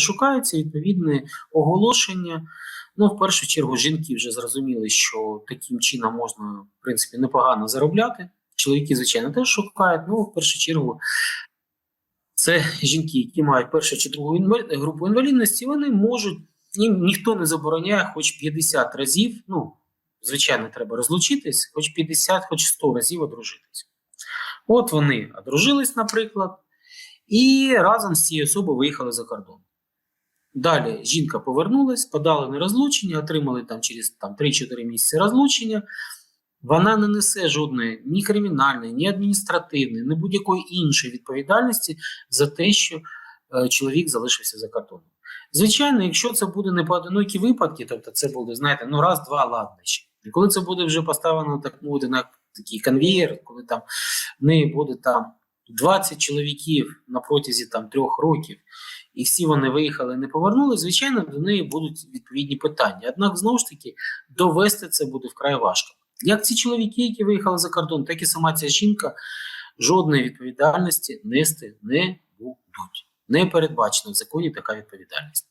шукається відповідне оголошення. Ну, в першу чергу, жінки вже зрозуміли, що таким чином можна, в принципі, непогано заробляти. Чоловіки, звичайно, теж шукають. Ну, в першу чергу, це жінки, які мають першу чи другу інвалід- групу інвалідності, вони можуть, їм ніхто не забороняє хоч 50 разів, ну, звичайно, треба розлучитись, хоч 50, хоч 100 разів одружитись. От вони одружились, наприклад, і разом з цією особою виїхали за кордон. Далі жінка повернулась, подали на розлучення, отримали там через там, 3-4 місяці розлучення. Вона не несе жодної ні кримінальної, ні адміністративної, ні будь-якої іншої відповідальності за те, що е, чоловік залишився за кордоном. Звичайно, якщо це буде не поодинокі випадки, тобто це буде, знаєте, ну раз-два, ладно ще. І коли це буде вже поставлено так мовити на такий конвієр, коли там в неї буде там 20 чоловіків на протязі там трьох років, і всі вони виїхали не повернули, звичайно, до неї будуть відповідні питання. Однак, знову ж таки, довести це буде вкрай важко. Як ці чоловіки, які виїхали за кордон, так і сама ця жінка жодної відповідальності нести не будуть. Не передбачена в законі така відповідальність.